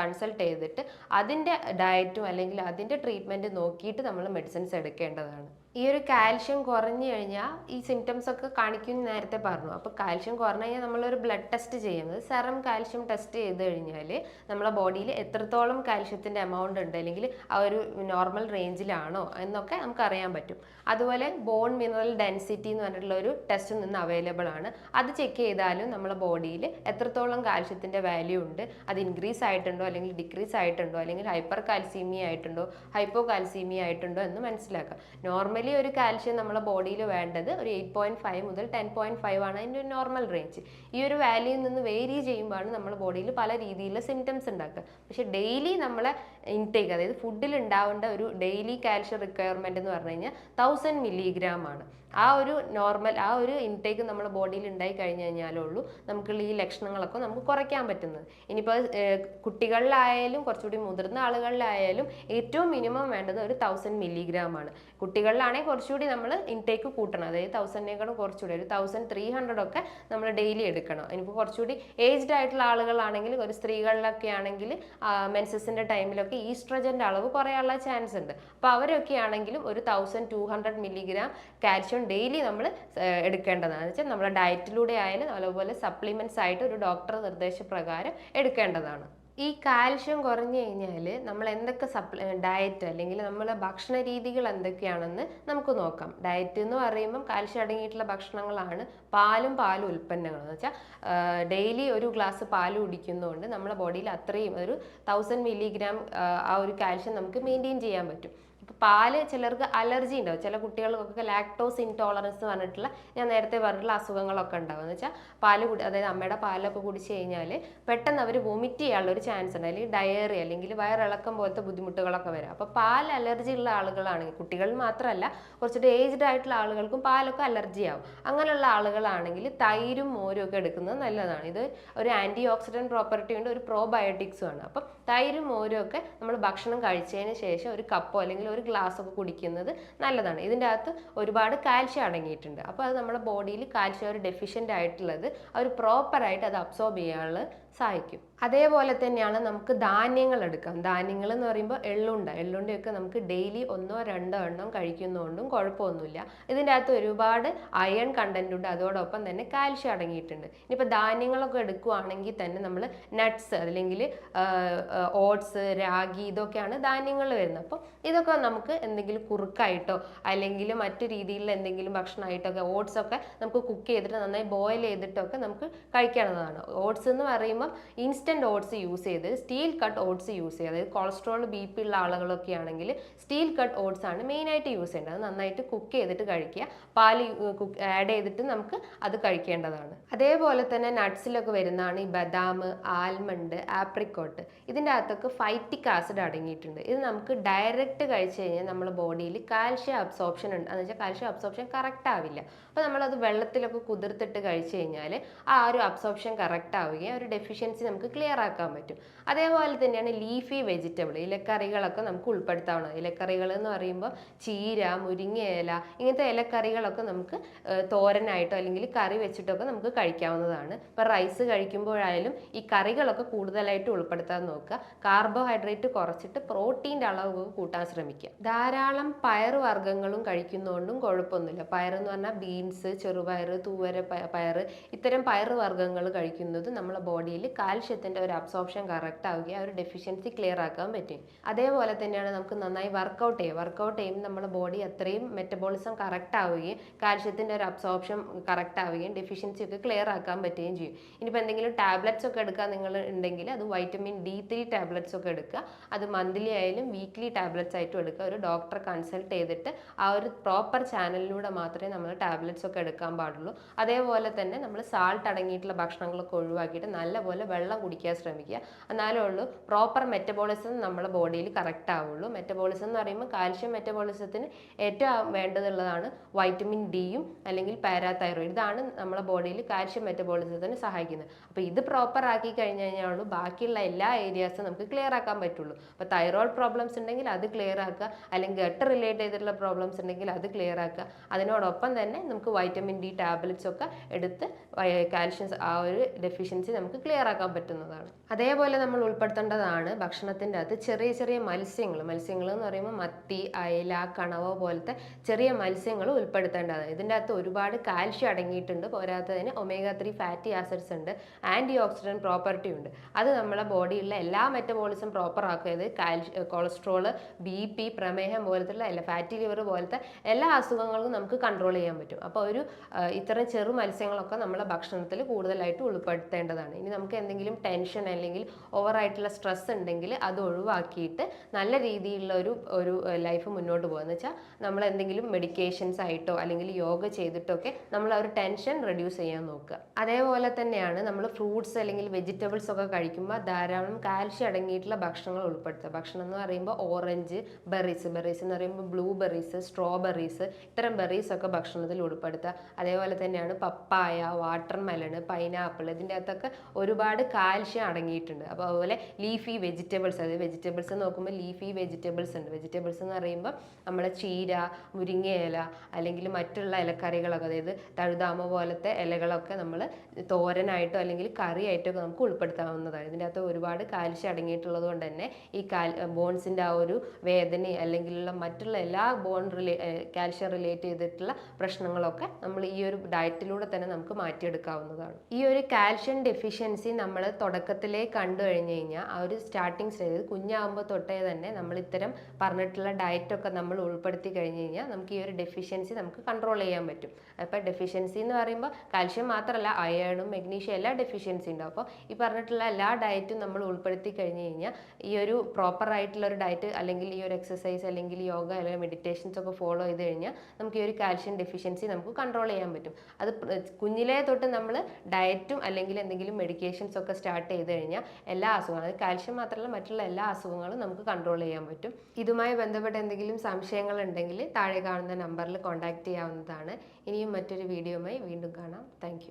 കൺസൾട്ട് ചെയ്തിട്ട് അതിന്റെ ഡയറ്റും അല്ലെങ്കിൽ അതിന്റെ ട്രീറ്റ്മെന്റ് നോക്കിയിട്ട് നമ്മൾ മെഡിസിൻസ് എടുക്കേണ്ടതാണ്. ഈ ഒരു കാൽഷ്യം കുറഞ്ഞു കഴിഞ്ഞാൽ ഈ സിംറ്റംസ് ഒക്കെ കാണിക്കും നേരത്തെ പറഞ്ഞു. അപ്പോൾ കാൽഷ്യം കുറഞ്ഞു കഴിഞ്ഞാൽ നമ്മളൊരു ബ്ലഡ് ടെസ്റ്റ് ചെയ്യുന്നത് സെറം കാൽഷ്യം ടെസ്റ്റ് ചെയ്ത് കഴിഞ്ഞാൽ നമ്മളെ ബോഡിയിൽ എത്രത്തോളം കാൽഷ്യത്തിന്റെ എമൗണ്ട് ഉണ്ട് അല്ലെങ്കിൽ ആ ഒരു നോർമൽ റേഞ്ചിലാണോ എന്നൊക്കെ നമുക്ക് അറിയാൻ പറ്റും. അതുപോലെ ബോൺ മിനറൽ ഡെൻസിറ്റി എന്ന് പറഞ്ഞിട്ടുള്ള ഒരു ടെസ്റ്റ് നിന്ന് അവൈലബിൾ ആണ്. അത് ചെക്ക് ചെയ്താലും നമ്മളെ ബോഡിയിൽ എത്രത്തോളം കാൽഷ്യത്തിന്റെ വാല്യൂ ഉണ്ട്. അത് ഇൻക്രീസ് ആയിട്ടുണ്ടോ അല്ലെങ്കിൽ ഡിക്രീസ് ആയിട്ടുണ്ടോ അല്ലെങ്കിൽ ഹൈപ്പർ കാൽസീമിയ ആയിട്ടുണ്ടോ ഹൈപ്പോ കാൽസീമിയ ആയിട്ടുണ്ടോ എന്ന് മനസ്സിലാക്കാം നോർമലി ഒരു കാൽഷ്യം നമ്മളെ ബോഡിയിൽ വേണ്ടത് ഒരു എയ്റ്റ് പോയിന്റ് ഫൈവ് മുതൽ ടെൻ പോയിന്റ് ഫൈവ് ആണ് അതിന്റെ ഒരു നോർമൽ റേഞ്ച് ഈ ഒരു വാല്യൂയിൽ നിന്ന് വേരി ചെയ്യുമ്പോഴാണ് നമ്മുടെ ബോഡിയിൽ പല രീതിയിലുള്ള സിംറ്റംസ് ഉണ്ടാക്കുക. പക്ഷെ ഡെയിലി നമ്മളെ ഇൻടേക്ക് അതായത് ഫുഡിൽ ഉണ്ടാവേണ്ട ഒരു ഡെയിലി കാൽഷ്യം റിക്വയർമെന്റ് എന്ന് പറഞ്ഞു കഴിഞ്ഞാൽ തൗസൻഡ് മില്ലിഗ്രാം ആണ്. ആ ഒരു നോർമൽ ആ ഒരു ഇൻടേക്ക് നമ്മുടെ ബോഡിയിൽ ഉണ്ടായി കഴിഞ്ഞു കഴിഞ്ഞാലേ ഉള്ളൂ. നമുക്കുള്ള ഈ ലക്ഷണങ്ങളൊക്കെ നമുക്ക് കുറയ്ക്കാൻ പറ്റുന്നത്. ഇനിയിപ്പോൾ കുട്ടികളിലായാലും കുറച്ചുകൂടി മുതിർന്ന ആളുകളിലായാലും ഏറ്റവും മിനിമം വേണ്ടത് ഒരു തൗസൻഡ് മില്ലിഗ്രാം ആണ്. കുട്ടികളിലാണെങ്കിൽ കുറച്ചുകൂടി നമ്മൾ ഇൻടേക്ക് കൂട്ടണം. അതായത് തൗസൻഡിനേക്കാളും കുറച്ചുകൂടി ഒരു തൗസൻഡ് ത്രീ ഹൺഡ്രഡ് ഒക്കെ നമ്മൾ ഡെയിലി എടുക്കണം. ഇനിയിപ്പോൾ കുറച്ചുകൂടി ഏജ്ഡ് ആയിട്ടുള്ള ആളുകളാണെങ്കിൽ ഒരു സ്ത്രീകളിലൊക്കെ ആണെങ്കിൽ മെൻസസിന്റെ ടൈമിലൊക്കെ ഈസ്ട്രജന്റെ അളവ് കുറയാനുള്ള ചാൻസ് ഉണ്ട്. അപ്പോൾ അവരൊക്കെ ആണെങ്കിലും ഒരു thousand two hundred milligram calcium daily നമ്മൾ എടുക്കേണ്ടതാണ്. വെച്ചാൽ നമ്മുടെ ഡയറ്റിലൂടെ ആയാലും അതുപോലെ സപ്ലിമെന്റ്സ് ആയിട്ട് ഒരു ഡോക്ടർ നിർദ്ദേശപ്രകാരം എടുക്കേണ്ടതാണ്. ഈ കാൽഷ്യം കുറഞ്ഞു കഴിഞ്ഞാൽ നമ്മൾ എന്തൊക്കെ സപ്ലി ഡയറ്റ് അല്ലെങ്കിൽ നമ്മളെ ഭക്ഷണ രീതികൾ എന്തൊക്കെയാണെന്ന് നമുക്ക് നോക്കാം. ഡയറ്റ് എന്ന് പറയുമ്പം കാൽഷ്യം അടങ്ങിയിട്ടുള്ള ഭക്ഷണങ്ങളാണ് പാലും പാലും ഉൽപ്പന്നങ്ങളും. എന്ന് വെച്ചാൽ ഡെയിലി ഒരു ഗ്ലാസ് പാൽ കുടിക്കുന്നതുകൊണ്ട് നമ്മുടെ ബോഡിയിൽ അത്രയും ഒരു തൗസൻഡ് മില്ലിഗ്രാം ആ ഒരു കാൽഷ്യം നമുക്ക് മെയിന്റെയിൻ ചെയ്യാൻ പറ്റും. പാൽ ചിലർക്ക് അലർജി ഉണ്ടാവും. ചില കുട്ടികൾക്കൊക്കെ ലാക്ടോസ് ഇൻടോളറൻസ് പറഞ്ഞിട്ടുള്ള ഞാൻ നേരത്തെ പറഞ്ഞിട്ടുള്ള അസുഖങ്ങളൊക്കെ ഉണ്ടാവും. എന്ന് വെച്ചാൽ പാൽ കുടി അതായത് അമ്മയുടെ പാലൊക്കെ കുടിച്ച് കഴിഞ്ഞാൽ പെട്ടെന്ന് അവർ വൊമിറ്റ് ചെയ്യാനുള്ള ഒരു ചാൻസ് ഉണ്ട്. അല്ലെങ്കിൽ ഡയറി അല്ലെങ്കിൽ വയറിളക്കം പോലത്തെ ബുദ്ധിമുട്ടുകളൊക്കെ വരും. അപ്പോൾ പാൽ അലർജി ഉള്ള ആളുകളാണെങ്കിൽ കുട്ടികൾ മാത്രമല്ല കുറച്ചുകൂടി ഏജ്ഡ് ആയിട്ടുള്ള ആളുകൾക്കും പാലൊക്കെ അലർജി ആവും. അങ്ങനെയുള്ള ആളുകളാണെങ്കിൽ തൈരും മോരും ഒക്കെ എടുക്കുന്നത് നല്ലതാണ്. ഇത് ഒരു ആന്റി ഓക്സിഡന്റ് പ്രോപ്പർട്ടി ഉണ്ട് ഒരു പ്രോബയോട്ടിക്സും ആണ്. അപ്പം തൈരും മോരും ഒക്കെ നമ്മൾ ഭക്ഷണം കഴിച്ചതിന് ശേഷം ഒരു കപ്പോ അല്ലെങ്കിൽ ഗ്ലാസ് ഒക്കെ കുടിക്കുന്നത് നല്ലതാണ്. ഇതിന്റെ അകത്ത് ഒരുപാട് കാൽഷ്യം അടങ്ങിയിട്ടുണ്ട്. അപ്പോൾ അത് നമ്മുടെ ബോഡിയിൽ കാൽഷ്യം ഒരു ഡെഫിഷ്യന്റ് ആയിട്ടുള്ളത് അവർ പ്രോപ്പറായിട്ട് അത് അബ്സോർബ് ചെയ്യാനുള്ള സഹായിക്കും. അതേപോലെ തന്നെയാണ് നമുക്ക് ധാന്യങ്ങൾ എടുക്കാം. ധാന്യങ്ങൾ എന്ന് പറയുമ്പോൾ എള്ളുണ്ട. എള്ളുണ്ടയൊക്കെ നമുക്ക് ഡെയിലി ഒന്നോ രണ്ടോ എണ്ണം കഴിക്കുന്നതുകൊണ്ടും കുഴപ്പമൊന്നുമില്ല. ഇതിന്റെ അകത്ത് ഒരുപാട് അയൺ കണ്ടന്റ് ഉണ്ട്. അതോടൊപ്പം തന്നെ കാൽഷ്യം അടങ്ങിയിട്ടുണ്ട്. ഇനിയിപ്പോൾ ധാന്യങ്ങളൊക്കെ എടുക്കുകയാണെങ്കിൽ തന്നെ നമ്മൾ നട്ട്സ് അല്ലെങ്കിൽ ഓട്സ് രാഗി ഇതൊക്കെയാണ് ധാന്യങ്ങൾ വരുന്നത്. അപ്പം ഇതൊക്കെ നമുക്ക് എന്തെങ്കിലും കുറുക്കായിട്ടോ അല്ലെങ്കിൽ മറ്റു രീതിയിലുള്ള എന്തെങ്കിലും ഭക്ഷണമായിട്ടൊക്കെ ഓട്സ് ഒക്കെ നമുക്ക് കുക്ക് ചെയ്തിട്ട് നന്നായി ബോയിൽ ചെയ്തിട്ടൊക്കെ നമുക്ക് കഴിക്കാവുന്നതാണ്. ഓട്സ് എന്ന് പറയുമ്പോൾ ഇൻസ്റ്റന്റ് ഓട്സ് യൂസ് ചെയ്ത് സ്റ്റീൽ കട്ട് ഓട്സ് യൂസ് ചെയ്യുക അതായത് കൊളസ്ട്രോൾ ബി പി ഉള്ള ആളുകളൊക്കെ ആണെങ്കിൽ സ്റ്റീൽ കട്ട് ഓട്സ് ആണ് മെയിനായിട്ട് യൂസ് ചെയ്യേണ്ടത്. അത് നന്നായിട്ട് കുക്ക് ചെയ്തിട്ട് കഴിക്കുക. പാൽ കുക്ക് ആഡ് ചെയ്തിട്ട് നമുക്ക് അത് കഴിക്കേണ്ടതാണ്. അതേപോലെ തന്നെ നട്ട്സിലൊക്കെ വരുന്നതാണ് ഈ ബദാം ആൽമണ്ട് ആപ്രിക്കോട്ട് ഇതിന്റെ അകത്തൊക്കെ ഫൈറ്റിക് ആസിഡ് അടങ്ങിയിട്ടുണ്ട്. ഇത് നമുക്ക് ഡയറക്റ്റ് കഴിച്ചു കഴിഞ്ഞാൽ നമ്മുടെ ബോഡിയിൽ കാൽഷ്യം അബ്സോർപ്ഷൻ ഉണ്ട്. എന്ന് വെച്ചാൽ കാൽഷ്യം അബ്സോർപ്ഷൻ കറക്റ്റ് ആവില്ല. അപ്പോൾ നമ്മളത് വെള്ളത്തിലൊക്കെ കുതിർത്തിട്ട് കഴിച്ചു കഴിഞ്ഞാൽ ആ ഒരു അബ്സോർപ്ഷൻ കറക്റ്റ് ആവുകയും ഒരു ഡെഫിഷ്യൻസി നമുക്ക് ക്ലിയർ ആക്കാൻ പറ്റും. അതേപോലെ തന്നെയാണ് ലീഫി വെജിറ്റബിൾ ഇലക്കറികളൊക്കെ നമുക്ക് ഉൾപ്പെടുത്താവുന്നത്. ഇലക്കറികൾ എന്ന് പറയുമ്പോൾ ചീര മുരിങ്ങയില ഇങ്ങനത്തെ ഇലക്കറികളൊക്കെ നമുക്ക് തോരനായിട്ടോ അല്ലെങ്കിൽ കറി വെച്ചിട്ടൊക്കെ നമുക്ക് കഴിക്കാവുന്നതാണ്. ഇപ്പോൾ റൈസ് കഴിക്കുമ്പോഴായാലും ഈ കറികളൊക്കെ കൂടുതലായിട്ട് ഉൾപ്പെടുത്താൻ നോക്കുക. കാർബോഹൈഡ്രേറ്റ് കുറച്ചിട്ട് പ്രോട്ടീന്റെ അളവ് കൂട്ടാൻ ശ്രമിക്കുക. ധാരാളം പയർ വർഗങ്ങളും കഴിക്കുന്നതുകൊണ്ടും കുഴപ്പമൊന്നുമില്ല. പയറെന്ന് പറഞ്ഞാൽ ബീൻസ് ചെറുപയർ തൂവര പയർ ഇത്തരം പയർ വർഗങ്ങൾ കഴിക്കുന്നത് നമ്മളെ ബോഡിയിൽ കാൽഷ്യത്തിന്റെ ഒരു അബ്സോർപ്ഷൻ കറക്റ്റ് ആവുകയും ആ ഒരു ഡെഫിഷ്യൻസി ക്ലിയർ ആക്കാൻ പറ്റും. അതേപോലെ തന്നെയാണ് നമുക്ക് നന്നായി വർക്കൗട്ട് ചെയ്യുക വർക്കൗട്ട് ചെയ്യുമ്പോൾ നമ്മുടെ ബോഡി അത്രയും മെറ്റബോളിസം കറക്റ്റ് ആവുകയും കാൽഷ്യത്തിന്റെ ഒരു അബ്സോർപ്ഷൻ കറക്റ്റ് ആവുകയും ഡെഫിഷ്യൻസി ഒക്കെ ക്ലിയർ ആക്കാൻ പറ്റുകയും ചെയ്യും. ഇനിയിപ്പോൾ എന്തെങ്കിലും ടാബ്ലറ്റ്സ് ഒക്കെ എടുക്കാൻ നിങ്ങൾ ഉണ്ടെങ്കിൽ അത് വൈറ്റമിൻ ഡി ത്രീ ടാബ്ലറ്റ്സ് ഒക്കെ എടുക്കുക. അത് മന്ത്ലി ആയാലും വീക്ക്ലി ടാബ്ലറ്റ്സ് ആയിട്ടും എടുക്കുക. ഒരു ഡോക്ടറെ കൺസൾട്ട് ചെയ്തിട്ട് ആ ഒരു പ്രോപ്പർ ചാനലിലൂടെ മാത്രമേ നമ്മൾ ടാബ്ലറ്റ്സ് ഒക്കെ എടുക്കാൻ പാടുള്ളൂ. അതേപോലെ തന്നെ നമ്മൾ സാൾട്ട് അടങ്ങിയിട്ടുള്ള ഭക്ഷണങ്ങളൊക്കെ ഒഴിവാക്കിയിട്ട് നല്ലപോലെ വെള്ളം കുടിക്കാൻ ശ്രമിക്കുക. എന്നാലേ ഉള്ളൂ പ്രോപ്പർ മെറ്റബോളിസം നമ്മുടെ ബോഡിയിൽ കറക്റ്റ് ആവുള്ളൂ. മെറ്റബോളിസം എന്ന് പറയുമ്പോൾ കാൽഷ്യം മെറ്റബോളിസത്തിന് ഏറ്റവും വേണ്ടതുള്ളതാണ് വൈറ്റമിൻ ഡിയും അല്ലെങ്കിൽ പാരാതൈറോയിഡ് ഇതാണ് നമ്മുടെ ബോഡിയിൽ കാൽഷ്യം മെറ്റബോളിസത്തിന് സഹായിക്കുന്നത്. അപ്പോൾ ഇത് പ്രോപ്പർ ആക്കി കഴിഞ്ഞ് കഴിഞ്ഞാൽ ഉള്ളൂ. ബാക്കിയുള്ള എല്ലാ ഏരിയാസും നമുക്ക് ക്ലിയർ ആക്കാൻ പറ്റുള്ളൂ. അപ്പോൾ തൈറോയിഡ് പ്രോബ്ലംസ് ഉണ്ടെങ്കിൽ അത് ക്ലിയർ ആക്കുക. അല്ലെങ്കിൽ ഗട്ട് റിലേറ്റ് ചെയ്തിട്ടുള്ള പ്രോബ്ലംസ് ഉണ്ടെങ്കിൽ അത് ക്ലിയർ ആക്കുക. അതിനോടൊപ്പം തന്നെ നമുക്ക് വൈറ്റമിൻ ഡി ടാബ്ലറ്റ്സ് ഒക്കെ എടുത്ത് കാൽഷ്യം ആ ഒരു ഡെഫിഷ്യൻസി നമുക്ക് ക്ലിയർ ആക്കാൻ പറ്റുന്നതാണ്. അതേപോലെ നമ്മൾ ഉൾപ്പെടുത്തേണ്ടതാണ് ഭക്ഷണത്തിന്റെ അകത്ത് ചെറിയ ചെറിയ മത്സ്യങ്ങൾ. മത്സ്യങ്ങൾ എന്ന് പറയുമ്പോൾ മത്തി അയല കണവ പോലത്തെ ചെറിയ മത്സ്യങ്ങൾ ഉൾപ്പെടുത്തേണ്ടതാണ്. ഇതിന്റെ അകത്ത് ഒരുപാട് കാൽഷ്യം അടങ്ങിയിട്ടുണ്ട്. പോരാത്തതിന് ഒമേഗ ത്രീ ഫാറ്റി ആസിഡ്സ് ഉണ്ട്. ആന്റി ഓക്സിഡന്റ് പ്രോപ്പർട്ടി ഉണ്ട്. അത് നമ്മളെ ബോഡിയിലുള്ള എല്ലാ മെറ്റബോളിസം പ്രോപ്പർ ആക്കിയത് കാൽഷ്യ കൊളസ്ട്രോൾ ബി പി പ്രമേഹം പോലത്തുള്ള എല്ലാ ഫാറ്റി ലിവർ പോലത്തെ എല്ലാ അസുഖങ്ങളും നമുക്ക് കൺട്രോൾ ചെയ്യാൻ പറ്റും. അപ്പോൾ ഒരു ഇത്തരം ചെറു മത്സ്യങ്ങളൊക്കെ നമ്മളെ ഭക്ഷണത്തിൽ കൂടുതലായിട്ട് ഉൾപ്പെടുത്തേണ്ടതാണ്. ഇനി നമുക്ക് എന്തെങ്കിലും ടെൻഷൻ അല്ലെങ്കിൽ ഓവറായിട്ടുള്ള സ്ട്രെസ് ഉണ്ടെങ്കിൽ അത് ഒഴിവാക്കിയിട്ട് നല്ല രീതിയിലുള്ള ഒരു ഒരു ലൈഫ് മുന്നോട്ട് പോകുക. എന്ന് വെച്ചാൽ നമ്മൾ എന്തെങ്കിലും മെഡിക്കേഷൻസ് ആയിട്ടോ അല്ലെങ്കിൽ യോഗ ചെയ്തിട്ടോ ഒക്കെ നമ്മൾ ആ ഒരു ടെൻഷൻ റെഡ്യൂസ് ചെയ്യാൻ നോക്കുക. അതേപോലെ തന്നെയാണ് നമ്മൾ ഫ്രൂട്ട്സ് അല്ലെങ്കിൽ വെജിറ്റബിൾസ് ഒക്കെ കഴിക്കുമ്പോൾ ധാരാളം കാൽഷ്യം അടങ്ങിയിട്ടുള്ള ഭക്ഷണങ്ങൾ ഉൾപ്പെടുത്തുക. ഭക്ഷണം എന്ന് പറയുമ്പോൾ ഓറഞ്ച് ബെറീസ് ബെറീസ് എന്ന് പറയുമ്പോൾ ബ്ലൂ ബെറീസ് സ്ട്രോബെറീസ് ഇത്തരം ബെറീസ് ഒക്കെ ഭക്ഷണത്തിൽ ഉൾപ്പെടുത്തുക. അതേപോലെ തന്നെയാണ് പപ്പായ വാട്ടർ മെലണ് പൈനാപ്പിൾ ഇതിന്റെ അകത്തൊക്കെ ഒരുപാട് കാൽഷ്യം അടങ്ങിയിട്ടുണ്ട്. അപ്പോൾ അതുപോലെ ലീഫി വെജിറ്റബിൾസ് അതായത് വെജിറ്റബിൾസ് നോക്കുമ്പോൾ ലീഫി വെജിറ്റബിൾസ് ഉണ്ട്. വെജിറ്റബിൾസ് എന്ന് പറയുമ്പോൾ നമ്മുടെ ചീര മുരിങ്ങയില അല്ലെങ്കിൽ മറ്റുള്ള ഇലക്കറികളൊക്കെ അതായത് തഴുതാമ പോലത്തെ ഇലകളൊക്കെ നമ്മൾ തോരനായിട്ടോ അല്ലെങ്കിൽ കറിയായിട്ടോ ഒക്കെ നമുക്ക് ഉൾപ്പെടുത്താവുന്നതാണ്. ഇതിന്റെ അകത്ത് ഒരുപാട് കാൽഷ്യം അടങ്ങിയിട്ടുള്ളത് കൊണ്ട് തന്നെ ഈ കാൽ ബോൺസിന്റെ ആ ഒരു വേദന അല്ലെങ്കിലുള്ള മറ്റുള്ള എല്ലാ ബോൺ റിലേ കാൽഷ്യം റിലേറ്റ് ചെയ്തിട്ടുള്ള പ്രശ്നങ്ങളൊക്കെ നമ്മൾ ഈ ഒരു ഡയറ്റിലൂടെ തന്നെ നമുക്ക് മാറ്റിയെടുക്കാവുന്നതാണ്. ഈ ഒരു കാൽഷ്യം ഡെഫിഷ്യൻസി ഡെഫിഷ്യൻസി നമ്മൾ തുടക്കത്തിലേ കണ്ടു കഴിഞ്ഞ് കഴിഞ്ഞാൽ ആ ഒരു സ്റ്റാർട്ടിങ് സ്റ്റേജ് കുഞ്ഞാകുമ്പോൾ തൊട്ടേ തന്നെ നമ്മൾ ഇത്തരം പറഞ്ഞിട്ടുള്ള ഡയറ്റൊക്കെ നമ്മൾ ഉൾപ്പെടുത്തി കഴിഞ്ഞ് കഴിഞ്ഞാൽ നമുക്ക് ഈ ഒരു ഡെഫിഷ്യൻസി നമുക്ക് കൺട്രോൾ ചെയ്യാൻ പറ്റും. അപ്പോൾ ഡെഫിഷ്യൻസി എന്ന് പറയുമ്പോൾ കാൽഷ്യം മാത്രമല്ല അയണും മെഗ്നീഷ്യം എല്ലാ ഡെഫിഷ്യൻസി ഉണ്ടാവും അപ്പോൾ ഈ പറഞ്ഞിട്ടുള്ള എല്ലാ ഡയറ്റും നമ്മൾ ഉൾപ്പെടുത്തി കഴിഞ്ഞ് കഴിഞ്ഞാൽ ഈ ഒരു പ്രോപ്പർ ആയിട്ടുള്ള ഒരു ഡയറ്റ് അല്ലെങ്കിൽ ഈ ഒരു എക്സസൈസ് അല്ലെങ്കിൽ യോഗ അല്ലെങ്കിൽ മെഡിറ്റേഷൻസ് ഒക്കെ ഫോളോ ചെയ്ത് കഴിഞ്ഞാൽ നമുക്ക് ഈ ഒരു കാൽഷ്യം ഡെഫിഷ്യൻസി നമുക്ക് കൺട്രോൾ ചെയ്യാൻ പറ്റും. അത് കുഞ്ഞിലേ തൊട്ട് നമ്മൾ ഡയറ്റും അല്ലെങ്കിൽ എന്തെങ്കിലും മെഡിക്കേഷൻസ് ഒക്കെ സ്റ്റാർട്ട് ചെയ്ത് കഴിഞ്ഞാൽ എല്ലാ അസുഖങ്ങളും കാൽഷ്യം മാത്രമല്ല മറ്റുള്ള എല്ലാ അസുഖങ്ങളും നമുക്ക് കൺട്രോൾ ചെയ്യാൻ പറ്റും. ഇതുമായി ബന്ധപ്പെട്ട എന്തെങ്കിലും സംശയങ്ങൾ ഉണ്ടെങ്കിൽ താഴെ കാണുന്ന നമ്പറിൽ കോൺടാക്ട് ചെയ്യാവുന്നതാണ്. ഇനിയും മറ്റൊരു വീഡിയോയുമായി വീണ്ടും കാണാം. താങ്ക്